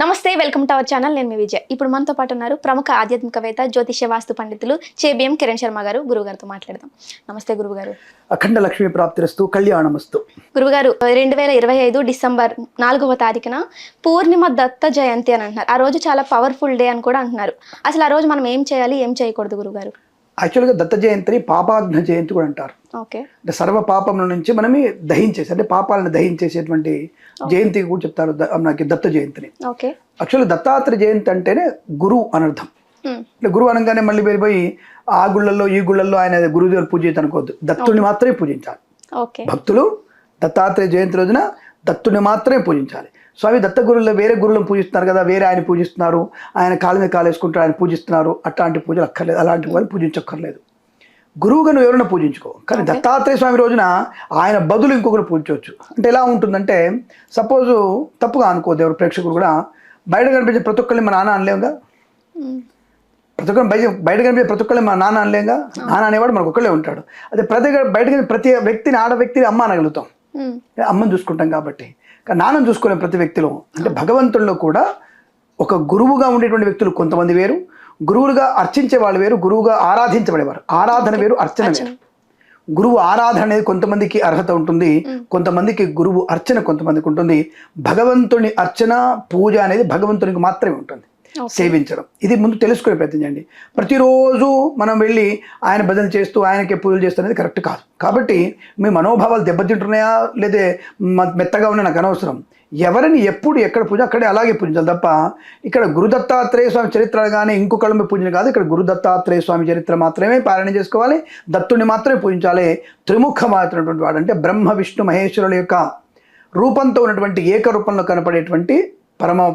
నమస్తే welcome to our channel. నేను మీ విజయ్. ఇప్పుడు మనతో పాటు ఉన్నారు ప్రముఖ ఆధ్యాత్మికవేత్త జ్యోతిష్య వాస్తు పండితులు చేబిఎం కిరణ్ శర్మ గారు. గురుగారితో మాట్లాడదాం. నమస్తే గురుగారు అఖండ లక్ష్మీ ప్రాప్తిరస్తు కళ్యాణమస్తు. గురుగారు రెండు వేల ఇరవై ఐదు డిసెంబర్ నాలుగవ తారీఖున పూర్ణిమ దత్త జయంతి అని అంటున్నారు. ఆ రోజు చాలా పవర్ఫుల్ డే అని కూడా అంటున్నారు. అసలు ఆ రోజు మనం ఏం చేయాలి ఏం చేయకూడదు గురుగారు యాక్చువల్గా దత్త జయంతిని పాపాగ్న జయంతి కూడా అంటారు. అంటే సర్వ పాపముల నుంచి మనమే దహించేసి అంటే పాపాలను దహించేసేటువంటి జయంతి కూడా చెప్తారు మనకి దత్త జయంతిని. యాక్చువల్గా దత్తాత్రేయ జయంతి అంటేనే గురువు అనర్థం అంటే గురువు అనగానే మళ్ళీ వెళ్ళిపోయి ఆ గుళ్ళల్లో ఈ గుళ్ళల్లో ఆయన గురుదేవులు పూజించి అనుకోవద్దు. దత్తుని మాత్రమే పూజించాలి. భక్తులు దత్తాత్రేయ జయంతి రోజున దత్తుని మాత్రమే పూజించాలి. స్వామి దత్త గురువుల్లో వేరే గురువులను పూజిస్తున్నారు కదా వేరే ఆయన పూజిస్తున్నారు ఆయన కాళ్ళ మీద కాలు వేసుకుంటారు ఆయన పూజిస్తున్నారు అట్లాంటి పూజలు అక్కర్లేదు అలాంటి వాళ్ళు పూజించక్కర్లేదు. గురువుగా నువ్వు ఎవరైనా పూజించుకో కానీ దత్తాత్రేయ స్వామి రోజున ఆయన బదులు ఇంకొకరు పూజించవచ్చు. అంటే ఎలా ఉంటుందంటే సపోజ్ తప్పుగా అనుకోదు ఎవరు ప్రేక్షకులు కూడా బయట కనిపించే ప్రతి ఒక్కరిని మా నాన్న అనలేముగా ప్రతి ఒక్కరు బయట బయట కనిపించే ప్రతి ఒక్కరిని మా నాన్న అనలేంగా? నాన్న అనేవాడు మనకు ఒక్కళ్ళే ఉంటాడు. అదే ప్రతి బయట కనిపించే ప్రతి వ్యక్తిని ఆడ వ్యక్తిని అమ్మ అనగలుగుతాం. అమ్మని చూసుకుంటాం కాబట్టి. నాన్నని చూసుకోలేం ప్రతి వ్యక్తిలో అంటే భగవంతుల్లో కూడా ఒక గురువుగా ఉండేటువంటి వ్యక్తులు కొంతమంది వేరు గురువులుగా అర్చించే వాళ్ళు వేరు గురువుగా ఆరాధించబడేవారు. ఆరాధన వేరు అర్చన వేరు. గురువు ఆరాధన అనేది కొంతమందికి అర్హత ఉంటుంది కొంతమందికి గురువు అర్చన కొంతమందికి ఉంటుంది. భగవంతుని అర్చన పూజ అనేది భగవంతునికి మాత్రమే ఉంటుంది. సేవించడం. ఇది ముందు తెలుసుకునే ప్రయత్నం చేయండి. ప్రతిరోజు మనం వెళ్ళి ఆయన భజన చేస్తూ ఆయనకే పూజలు చేస్తూ అనేది కరెక్ట్ కాదు. కాబట్టి మీ మనోభావాలు దెబ్బతింటున్నాయా? లేదా మెత్తగా ఉన్న నాకు అనవసరం. ఎవరిని ఎప్పుడు ఎక్కడ పూజ అక్కడే అలాగే పూజించాలి తప్ప ఇక్కడ గురుదత్తాత్రేయ స్వామి చరిత్ర కానీ ఇంకొకళ్ళ మీద పూజన కాదు. ఇక్కడ గురుదత్తాత్రేయ స్వామి చరిత్ర మాత్రమే పారాయణ చేసుకోవాలి. దత్తుని మాత్రమే పూజించాలి. త్రిముఖమైనటువంటి వాడు అంటే బ్రహ్మ విష్ణు మహేశ్వరుల యొక్క రూపంతో ఉన్నటువంటి ఏకరూపంలో కనపడేటువంటి పరమ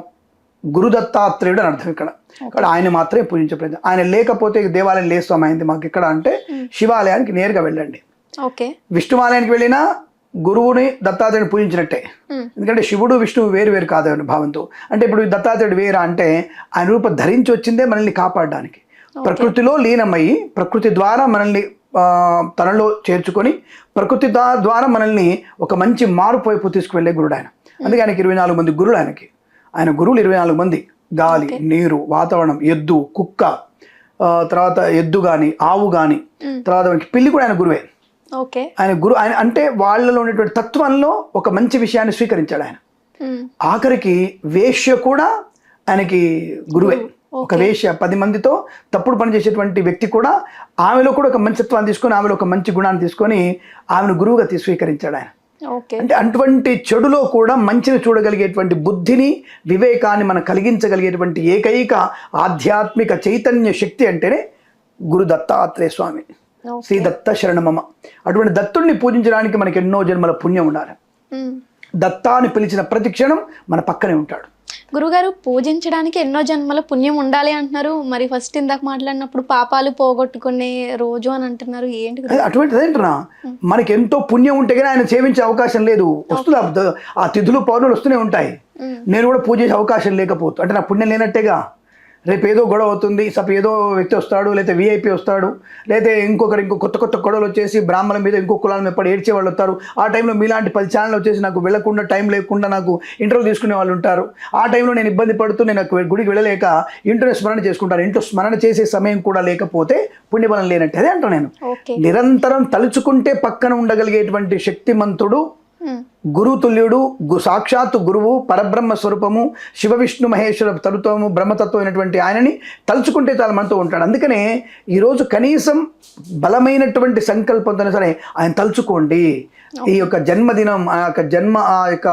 గురుదత్తాత్రేయుడు అని అర్థం ఇక్కడ. ఇక్కడ ఆయన మాత్రమే పూజించే ప్రయత్నం ఆయన లేకపోతే దేవాలయం లేస్తాం అయింది మాకు ఇక్కడ అంటే శివాలయానికి నేరుగా వెళ్ళండి. ఓకే. విష్ణువాలయానికి వెళ్ళినా గురువుని దత్తాత్రేయుని పూజించినట్టే. ఎందుకంటే శివుడు విష్ణువు వేరు వేరు కాదు అనే భావంతో. అంటే ఇప్పుడు దత్తాత్రేయుడు వేరా అంటే ఆయన రూపం ధరించి వచ్చిందే మనల్ని కాపాడడానికి. ప్రకృతిలో లీనమయ్యి ప్రకృతి ద్వారా మనల్ని తనలో చేర్చుకొని ప్రకృతి దా- ద్వారా మనల్ని ఒక మంచి మార్పు వైపు తీసుకువెళ్ళే గురుడు ఆయన. అందుకే ఆయనకి ఇరవై నాలుగు మంది గురువులు ఆయనకి. ఆయన గురువులు ఇరవై నాలుగు మంది. గాలి నీరు వాతావరణం ఎద్దు కుక్క తర్వాత ఎద్దు కానీ ఆవు కానీ తర్వాత పిల్లి కూడా ఆయన గురువే. ఓకే. ఆయన గురు ఆయన అంటే వాళ్ళలో ఉన్నటువంటి తత్వంలో ఒక మంచి విషయాన్ని స్వీకరించాడు ఆయన. ఆఖరికి వేశ్య కూడా ఆయనకి గురువే. ఒక వేశ్య పది మందితో తప్పుడు పని చేసేటువంటి వ్యక్తి కూడా ఆమెలో కూడా ఒక మంచిత్వాన్ని తీసుకొని ఆమెలో ఒక మంచి గుణాన్ని తీసుకొని ఆమెను గురువుగా స్వీకరించాడు ఆయన. అంటే అటువంటి చెడులో కూడా మంచిని చూడగలిగేటువంటి బుద్ధిని వివేకాన్ని మనం కలిగించగలిగేటువంటి ఏకైక ఆధ్యాత్మిక చైతన్య శక్తి అంటేనే గురు దత్తాత్రేయ స్వామి. శ్రీ దత్త శరణమమ్మ. అటువంటి దత్తుడిని పూజించడానికి మనకి ఎన్నో జన్మల పుణ్యం ఉండాలి. దత్తాని పిలిచిన ప్రతి క్షణం మన పక్కనే ఉంటాడు. గురుగారు పూజించడానికి ఎన్నో జన్మల పుణ్యం ఉండాలి అంటున్నారు. మరి ఫస్ట్ ఇందాక మాట్లాడినప్పుడు పాపాలు పోగొట్టుకునే రోజు అని అంటున్నారు. ఏంటి అటువంటిది ఏంటన్నా మనకి ఎంతో పుణ్యం ఉంటే కానీ ఆయన సేవించే అవకాశం లేదు. వస్తుంది? ఆ తిథులు పౌర్ణులు వస్తూనే ఉంటాయి. నేను కూడా పూజ చేసే అవకాశం లేకపోతే అంటే నా పుణ్యం లేనట్టేగా? రేపు ఏదో గొడవ అవుతుంది సప ఏదో వ్యక్తి వస్తాడు లేదా విఐపి వస్తాడు లేదా ఇంకొకరు ఇంకో కొత్త కొత్త గొడవలు వచ్చేసి బ్రాహ్మణుల మీద ఇంకో కులాల మీద పడి ఏడ్చే వాళ్ళు వస్తారు. ఆ టైంలో మీలాంటి పది ఛానల్ వచ్చేసి నాకు వెళ్ళకుండా టైం లేకుండా నాకు ఇంటర్వ్యూ తీసుకునే వాళ్ళు ఉంటారు. ఆ టైంలో నేను ఇబ్బంది పడుతూ నేను గుడికి వెళ్ళలేక ఇంట్లో స్మరణ చేసుకుంటాను. ఇంట్లో స్మరణ చేసే సమయం కూడా లేకపోతే పుణ్యబలం లేనట్టు అదే అంటాను నేను. నిరంతరం తలుచుకుంటే పక్కన ఉండగలిగేటువంటి శక్తిమంతుడు గురుతుల్యుడు గు సాక్షాత్తు గురువు పరబ్రహ్మ స్వరూపము శివ విష్ణు మహేశ్వర తరుత్వము బ్రహ్మతత్వం అయినటువంటి ఆయనని తలుచుకుంటే చాలా మనతో ఉంటాడు. అందుకనే ఈరోజు కనీసం బలమైనటువంటి సంకల్పంతో సరే ఆయన తలుచుకోండి. ఈ యొక్క జన్మదినం ఆ యొక్క జన్మ ఆ యొక్క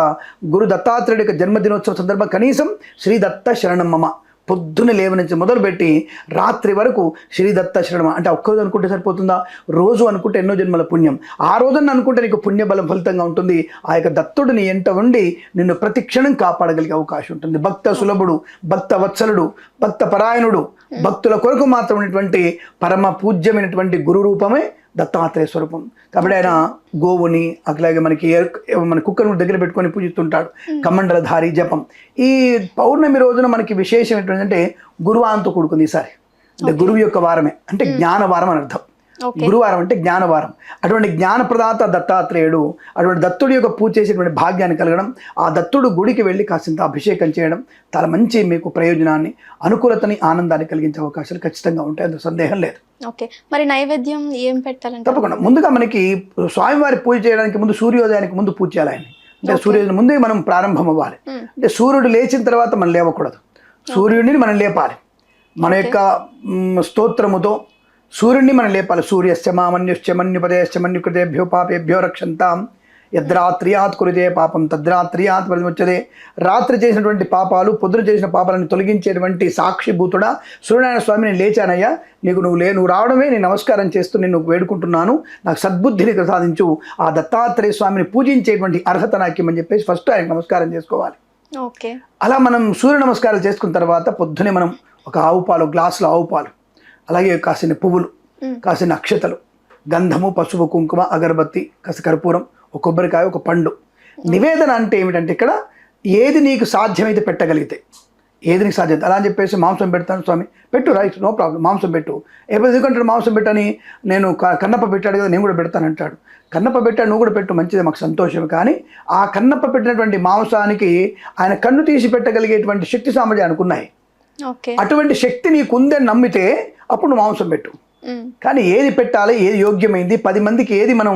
గురు దత్తాత్రేయుడి యొక్క జన్మదినోత్సవ సందర్భం కనీసం శ్రీ దత్త శరణం మమ. పొద్దున లేవనుంచి మొదలుపెట్టి రాత్రి వరకు శ్రీదత్త శరణం అంటే ఒక్కరోజు అనుకుంటే సరిపోతుందా? రోజు అనుకుంటే ఎన్నో జన్మల పుణ్యం. ఆ రోజున అనుకుంటే నీకు పుణ్యబలం ఫలితంగా ఉంటుంది. ఆ యొక్క దత్తుడిని ఎంట ఉండి నిన్ను ప్రతి క్షణం కాపాడగలిగే అవకాశం ఉంటుంది. భక్త సులభుడు భక్త వత్సలుడు భక్త పరాయణుడు భక్తుల కొరకు మాత్రం ఉన్నటువంటి పరమ పూజ్యమైనటువంటి గురు రూపమే దత్తాత్రేయ స్వరూపం. కాబట్టి ఆయన గోవుని అట్లాగే మనకి మన కుక్కను దగ్గర పెట్టుకొని పూజిస్తుంటాడు. కమండలధారి జపం. ఈ పౌర్ణమి రోజున మనకి విశేషం ఏంటంటే గురువాంతో కూడుకుంది ఈసారి. అంటే గురువు యొక్క వారమే. అంటే జ్ఞాన వారం అని అర్థం. గురువారం అంటే జ్ఞానవారం. అటువంటి జ్ఞానప్రదాత దత్తాత్రేయుడు అటువంటి దత్తుడి యొక్క పూజ చేసేటువంటి భాగ్యాన్ని కలగడం ఆ దత్తుడు గుడికి వెళ్ళి కాసింత అభిషేకం చేయడం చాలా మంచి మీకు ప్రయోజనాన్ని అనుకూలతని ఆనందాన్ని కలిగించే అవకాశాలు ఖచ్చితంగా ఉంటాయి. అందులో సందేహం లేదు. ఓకే మరి నైవేద్యం ఏం పెట్టాలంటే తప్పకుండా. ముందుగా మనకి స్వామివారి పూజ చేయడానికి ముందు సూర్యోదయానికి ముందు పూజ చేయాలి ఆయన్ని. అంటే సూర్యోదయం ముందే మనం ప్రారంభం అవ్వాలి. మ్మ్. అంటే సూర్యుడు లేచిన తర్వాత మనం లేవకూడదు. సూర్యుడిని మనం లేపాలి. మన యొక్క స్తోత్రముతో సూర్యుడిని మనం లేపాలి. సూర్యశ్చ మామన్యుశ్చ మన్యుపదేశ్చ మన్యుకృతేభ్యో పాపేభ్యో రక్షంతాం. యద్రాత్రియాత్ కురితే పాపం తద్రాత్రియాత్ వచ్చదే రాత్రి చేసినటువంటి పాపాలు పొద్దున చేసిన పాపాలను తొలగించేటువంటి సాక్షిభూతుడా సూర్యనారాయణ స్వామి. నేను లేచానయ్యా నీకు నువ్వు లే నువ్వు రావడమే నేను నమస్కారం చేస్తూ నేను వేడుకుంటున్నాను. నాకు సద్బుద్ధిని ప్రసాదించు. ఆ దత్తాత్రేయ స్వామిని పూజించేటువంటి అర్హత నాకు ఇమ్మని చెప్పేసి ఫస్ట్ ఆయనకు నమస్కారం చేసుకోవాలి. ఓకే. అలా మనం సూర్య నమస్కారాలు చేసుకున్న తర్వాత పొద్దునే మనం ఒక ఆవు పాలు గ్లాసులో ఆవు పాలు అలాగే కాసిన పువ్వులు. కాసిన అక్షతలు గంధము పసుపు కుంకుమ అగరబత్తి కాస్త కర్పూరం ఒక కొబ్బరికాయ ఒక పండు. నివేదన అంటే ఏమిటంటే ఇక్కడ ఏది నీకు సాధ్యమైతే పెట్టగలిగితే. ఏది నీకు సాధ్యత అలా అని చెప్పేసి మాంసం పెడతాను స్వామి. పెట్టు రైట్ నో ప్రాబ్లం. మాంసం పెట్టు. ఎప్పుడు ఎందుకంటే మాంసం పెట్టని? నేను కన్నప్ప పెట్టాడు కదా నేను కూడా పెడతాను అంటాడు. కన్నప్ప పెట్టాడు నువ్వు కూడా పెట్టు మంచిది మాకు సంతోషం కానీ ఆ కన్నప్ప పెట్టినటువంటి మాంసానికి ఆయన కన్ను తీసి పెట్టగలిగేటువంటి శక్తి సామర్థ్యానికి ఉన్నాయి. అటువంటి శక్తి నీకు ఉందని నమ్మితే అప్పుడు నువ్వు మాంసం పెట్టు. కానీ ఏది పెట్టాలి ఏది యోగ్యమైంది పది మందికి ఏది మనం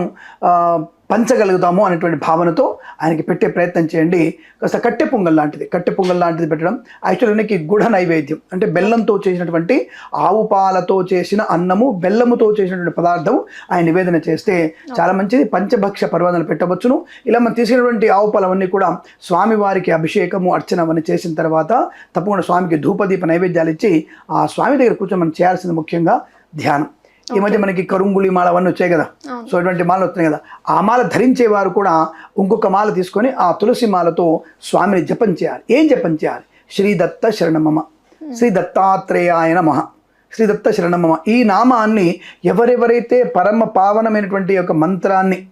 పంచగలుగుతాము అనేటువంటి భావనతో ఆయనకి పెట్టే ప్రయత్నం చేయండి. కాస్త కట్టె పొంగల్ లాంటిది కట్టె పొంగల్ లాంటిది పెట్టడం యాక్చువల్గా గుఢ నైవేద్యం. అంటే బెల్లంతో చేసినటువంటి ఆవు పాలతో చేసిన అన్నము బెల్లముతో చేసినటువంటి పదార్థం ఆయన నివేదన చేస్తే చాలా మంచిది. పంచభక్ష పర్వాదనలు పెట్టవచ్చును. ఇలా మనం తీసుకున్నటువంటి ఆవు పాలవన్నీ కూడా స్వామివారికి అభిషేకము అర్చన అవన్నీ చేసిన తర్వాత తప్పకుండా స్వామికి ధూపదీప నైవేద్యాలు ఇచ్చి ఆ స్వామి దగ్గర కూర్చొని మనం చేయాల్సింది ముఖ్యంగా ధ్యానం. ఈ మధ్య మనకి కరుంగుళి మాల అవన్నీ వచ్చాయి కదా. సో ఇటువంటి మాలలు వస్తున్నాయి కదా. ఆ మాల ధరించే వారు కూడా ఇంకొక మాల తీసుకొని ఆ తులసి మాలతో స్వామిని జపం చేయాలి. ఏం జపం చేయాలి? శ్రీ దత్త శరణమమ. శ్రీ దత్తాత్రేయాయ నమః. శ్రీ దత్త శరణమమ. ఈ నామాన్ని ఎవరెవరైతే పరమ పావనమైనటువంటి యొక్క మంత్రాన్ని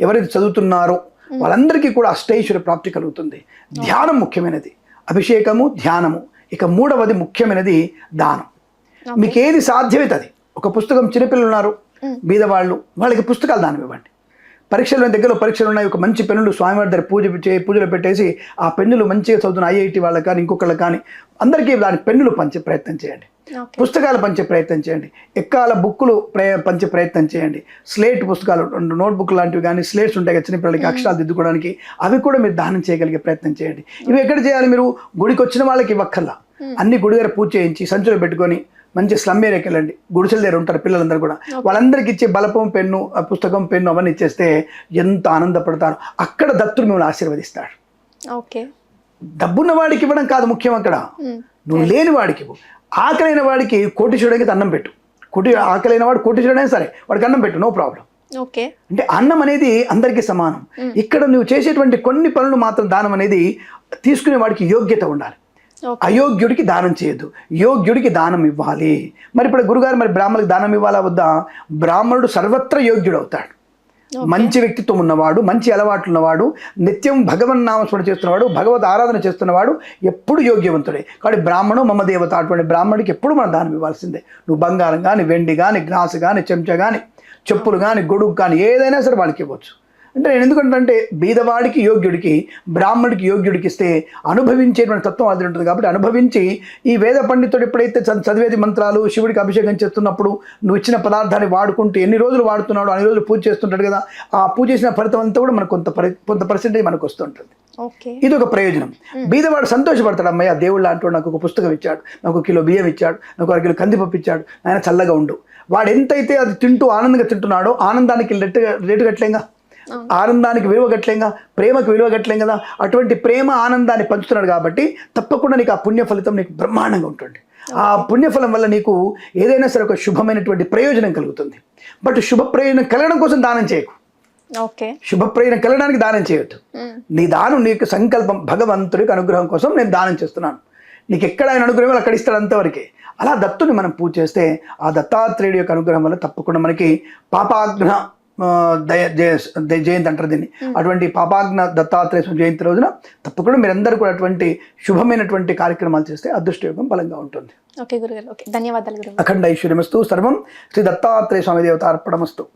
ఎవరైతే చదువుతున్నారో వాళ్ళందరికీ కూడా అష్టైశ్వర ప్రాప్తి కలుగుతుంది. ధ్యానం ముఖ్యమైనది. అభిషేకము ధ్యానము. ఇక మూడవది ముఖ్యమైనది దానం. మీకు ఏది సాధ్యమైతే అది. ఒక పుస్తకం చిన్నపిల్లలు ఉన్నారు బీదవాళ్ళు వాళ్ళకి పుస్తకాలు దానం ఇవ్వండి పరీక్షలు ఉన్న దగ్గర పరీక్షలు ఉన్నాయి ఒక మంచి పెన్నులు స్వామివారి దగ్గర పూజ పూజలు పెట్టేసి ఆ పెన్నులు మంచిగా చదువుతున్న ఐఐటి వాళ్ళకి కానీ ఇంకొకళ్ళకి కానీ అందరికీ దాని పెన్నులు పంచే ప్రయత్నం చేయండి. పుస్తకాలు పంచే ప్రయత్నం చేయండి. ఎక్కాల బుక్కులు పంచే ప్రయత్నం చేయండి. స్లేట్ పుస్తకాలు నోట్ బుక్ లాంటివి కానీ స్లేట్స్ ఉంటాయి కదా చిన్నపిల్లలకి అక్షరాలు దిద్దుకోవడానికి అవి కూడా మీరు దానం చేయగలిగే ప్రయత్నం చేయండి. ఇవి ఎక్కడ చేయాలి మీరు? గుడికి వచ్చిన వాళ్ళకి ఇవ్వక్కర్లా. అన్ని గుడి దగ్గర పూజ చేయించి సంచులు పెట్టుకొని మంచి స్లమ్ ఏరియాకి వెళ్ళండి. గుడిసెల దగ్గర ఉంటారు పిల్లలందరూ కూడా. వాళ్ళందరికీ ఇచ్చే బలపం పెన్ను ఆ పుస్తకం పెన్ను అవన్నీ ఇచ్చేస్తే ఎంత ఆనందపడతారు. అక్కడ దత్తుడు మిమ్మల్ని ఆశీర్వదిస్తాడు. ఓకే. డబ్బున్న వాడికి ఇవ్వడం కాదు ముఖ్యం అక్కడ. నువ్వు లేని వాడికి. ఆకలైన వాడికి కోటీశ్వరుడికి అన్నం పెట్టు. కోటి ఆకలైన వాడు కోటీశ్వరుడైనా సరే వాడికి అన్నం పెట్టు నో ప్రాబ్లం. ఓకే. అంటే అన్నం అనేది అందరికీ సమానం. ఇక్కడ నువ్వు చేసేటువంటి కొన్ని పనులు మాత్రం దానం అనేది తీసుకునే వాడికి యోగ్యత ఉండాలి. అయోగ్యుడికి దానం చేయొద్దు. యోగ్యుడికి దానం ఇవ్వాలి. మరి ఇప్పుడు గురుగారు మరి బ్రాహ్మణులకు దానం ఇవ్వాలా వద్దా? బ్రాహ్మణుడు సర్వత్ర యోగ్యుడు అవుతాడు మంచి వ్యక్తిత్వం ఉన్నవాడు మంచి అలవాట్లు ఉన్నవాడు నిత్యం భగవన్ నామస్మరణ చేస్తున్నవాడు భగవత్ ఆరాధన చేస్తున్నవాడు ఎప్పుడు యోగ్యవంతుడే. కాబట్టి బ్రాహ్మణు మమ దేవత అటువంటి బ్రాహ్మణుడికి ఎప్పుడు మనం దానం ఇవ్వాల్సిందే. నువ్వు బంగారం కానీ వెండి కానీ గ్లాసు కానీ చెంచా కానీ చెప్పులు కానీ గొడుగు కానీ ఏదైనా సరే వాళ్ళకి ఇవ్వచ్చు. అంటే నేను ఎందుకంటే బీదవాడికి యోగ్యుడికి బ్రాహ్మడికి యోగ్యుడికి ఇస్తే అనుభవించేటువంటి తత్వం అది ఉంటుంది కాబట్టి అనుభవించి ఈ వేద పండితుడు ఎప్పుడైతే చదివేది మంత్రాలు శివుడికి అభిషేకం చేస్తున్నప్పుడు నువ్వు ఇచ్చిన పదార్థాన్ని వాడుకుంటూ ఎన్ని రోజులు వాడుతున్నాడు అన్ని రోజులు పూజ చేస్తుంటాడు కదా ఆ పూజ చేసిన ఫలితం అంతా కూడా మనకు కొంత పరి కొంత పర్సెంటేజ్ మనకు వస్తుంటుంది. ఓకే. ఇది ఒక ప్రయోజనం. బీదవాడు సంతోషపడతాడు అమ్మయ్య దేవుళ్ళు అంటూ నాకు ఒక పుస్తకం ఇచ్చాడు నాకు ఒక కిలో బియ్యం ఇచ్చాడు నాకు ఒక కిలో కందిపప్పు ఇచ్చాడు ఆయన చల్లగా ఉండు. వాడు ఎంతైతే అది తింటూ ఆనందంగా తింటున్నాడో ఆనందానికి రేటు రేటు కట్టలేంగా? ఆనందానికి విలువ కట్టలేంగా ప్రేమకు విలువ కట్టలేం కదా? అటువంటి ప్రేమ ఆనందాన్ని పంచుతున్నాడు కాబట్టి తప్పకుండా నీకు ఆ పుణ్య ఫలితం నీకు బ్రహ్మాండంగా ఉంటుంది ఆ పుణ్యఫలం వల్ల నీకు ఏదైనా సరే ఒక శుభమైనటువంటి ప్రయోజనం కలుగుతుంది. బట్ శుభ ప్రయోజనం కలగడం కోసం దానం చేయకు. ఓకే. శుభ ప్రయోజనం కలగడానికి దానం చేయొద్దు. నీ దానం నీకు సంకల్పం భగవంతుడికి అనుగ్రహం కోసం నేను దానం చేస్తున్నాను. నీకు ఎక్కడ ఆయన అనుగ్రహం అక్కడ ఇస్తాడు అంతవరకే. అలా దత్తుని మనం పూజ చేస్తే ఆ దత్తాత్రేయుడి యొక్క అనుగ్రహం వల్ల తప్పకుండా మనకి పాపాగ్న ఆ, దయ జయ- దయ- జయంతి అంటారు దీన్ని. అటువంటి పాపాగ్న దత్తాత్రేయ స్వామి జయంతి రోజున తప్పకుండా మీరందరూ కూడా అటువంటి శుభమైనటువంటి కార్యక్రమాలు చేస్తే అదృష్టయోగం బలంగా ఉంటుంది. ఓకే గురుగారు ఓకే. ధన్యవాదాలు అఖండ ఐశ్వర్యమస్తు. సర్వం శ్రీ దత్తాత్రేయ స్వామి దేవత అర్పణమస్తు